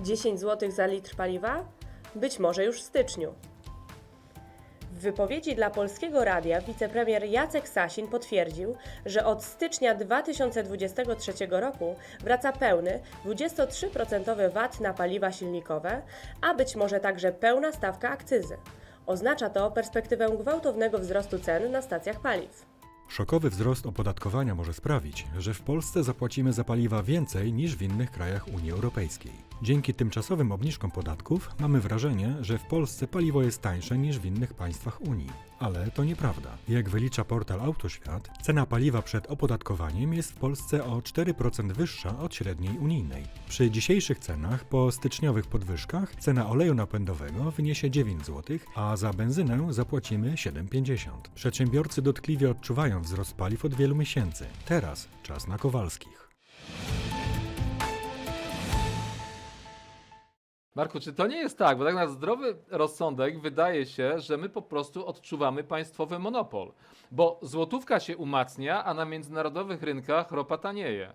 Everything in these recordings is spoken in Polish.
10 zł za litr paliwa? Być może już w styczniu. W wypowiedzi dla Polskiego Radia wicepremier Jacek Sasin potwierdził, że od stycznia 2023 roku wraca pełny 23% VAT na paliwa silnikowe, a być może także pełna stawka akcyzy. Oznacza to perspektywę gwałtownego wzrostu cen na stacjach paliw. Szokowy wzrost opodatkowania może sprawić, że w Polsce zapłacimy za paliwa więcej niż w innych krajach Unii Europejskiej. Dzięki tymczasowym obniżkom podatków mamy wrażenie, że w Polsce paliwo jest tańsze niż w innych państwach Unii. Ale to nieprawda. Jak wylicza portal Autoświat, cena paliwa przed opodatkowaniem jest w Polsce o 4% wyższa od średniej unijnej. Przy dzisiejszych cenach, po styczniowych podwyżkach, cena oleju napędowego wyniesie 9 zł, a za benzynę zapłacimy 7,50. Przedsiębiorcy dotkliwie odczuwają wzrost paliw od wielu miesięcy. Teraz czas na Kowalskich. Marku, czy to nie jest tak, bo tak na zdrowy rozsądek wydaje się, że my po prostu odczuwamy państwowy monopol, bo złotówka się umacnia, a na międzynarodowych rynkach ropa tanieje.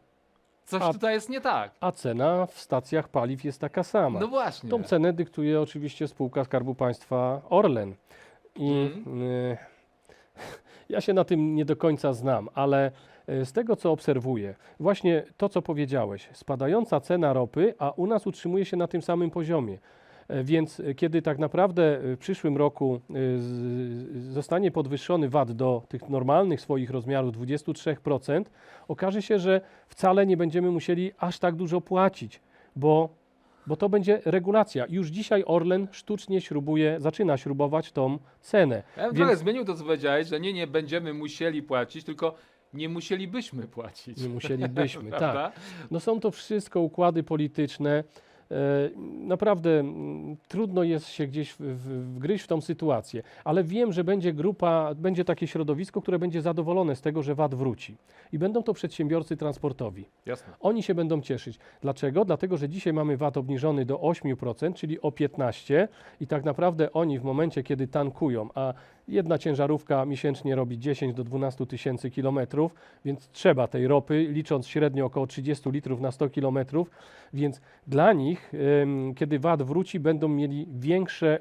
Coś A- tutaj jest nie tak. A cena w stacjach paliw jest taka sama. No właśnie. Tą cenę dyktuje oczywiście spółka Skarbu Państwa Orlen. I Mhm. y, ja się na tym nie do końca znam, ale z tego co obserwuję, właśnie to co powiedziałeś, spadająca cena ropy, a u nas utrzymuje się na tym samym poziomie. E, Więc y, kiedy tak naprawdę w przyszłym roku zostanie podwyższony VAT do tych normalnych swoich rozmiarów 23%, okaże się, że wcale nie będziemy musieli aż tak dużo płacić, bo, bo to będzie regulacja. Już dzisiaj Orlen sztucznie śrubuje, zaczyna śrubować tą cenę. Ja bym Więc- trochę zmienił to, co powiedziałeś, że nie, nie będziemy musieli płacić, tylko nie musielibyśmy płacić. Nie musielibyśmy, tak. No są to wszystko układy polityczne. E, Naprawdę trudno jest się gdzieś wgryźć w tą sytuację, ale wiem, że będzie grupa, będzie takie środowisko, które będzie zadowolone z tego, że VAT wróci. I będą to przedsiębiorcy transportowi. Jasne. Oni się będą cieszyć. Dlaczego? Dlatego, że dzisiaj mamy VAT obniżony do 8%, czyli o 15% i tak naprawdę oni w momencie, kiedy tankują, a jedna ciężarówka miesięcznie robi 10 do 12 tysięcy kilometrów, więc trzeba tej ropy, licząc średnio około 30 litrów na 100 kilometrów, więc dla nich, kiedy VAT wróci, będą mieli większe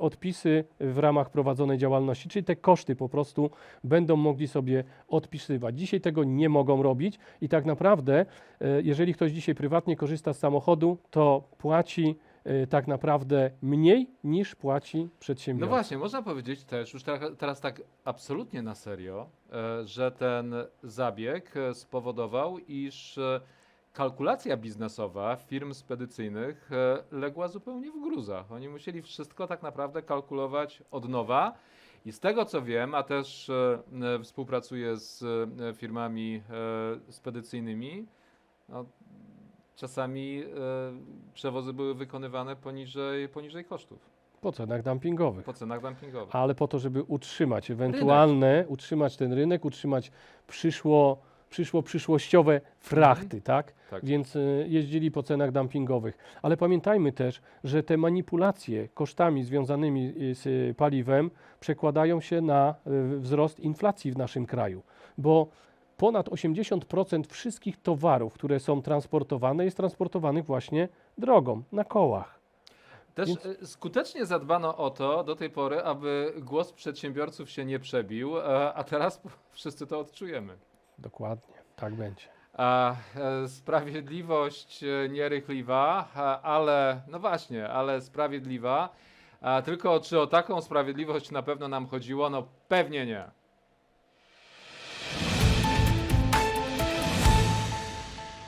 odpisy w ramach prowadzonej działalności, czyli te koszty po prostu będą mogli sobie odpisywać. Dzisiaj tego nie mogą robić i tak naprawdę, e, jeżeli ktoś dzisiaj prywatnie korzysta z samochodu, to płaci e, tak naprawdę mniej niż płaci No przedsiębiorca. właśnie, można powiedzieć też, już teraz, tak absolutnie na serio, e, że ten zabieg e, spowodował, iż e, kalkulacja biznesowa firm spedycyjnych legła zupełnie w gruzach. Oni musieli wszystko tak naprawdę kalkulować od nowa. I z tego co wiem, a też e, współpracuję z e, firmami e, spedycyjnymi, no, czasami e, przewozy były wykonywane poniżej, poniżej kosztów, Po cenach dumpingowych. po cenach dumpingowych. Ale po to, żeby utrzymać ewentualne, utrzymać ten rynek, utrzymać przyszło, przyszło przyszłościowe frachty, tak? Tak. Więc y, jeździli po cenach dumpingowych. Ale pamiętajmy też, że te manipulacje kosztami związanymi y, z y, paliwem przekładają się na y, wzrost inflacji w naszym kraju, bo ponad 80% wszystkich towarów, które są transportowane, jest transportowanych właśnie drogą, na kołach. Też Więc- e, skutecznie zadbano o to do tej pory, aby głos przedsiębiorców się nie przebił, e, a teraz wszyscy to odczujemy. Dokładnie, tak będzie. A e, sprawiedliwość nierychliwa, ale no właśnie, ale sprawiedliwa. A tylko czy o taką sprawiedliwość na pewno nam chodziło? No pewnie nie.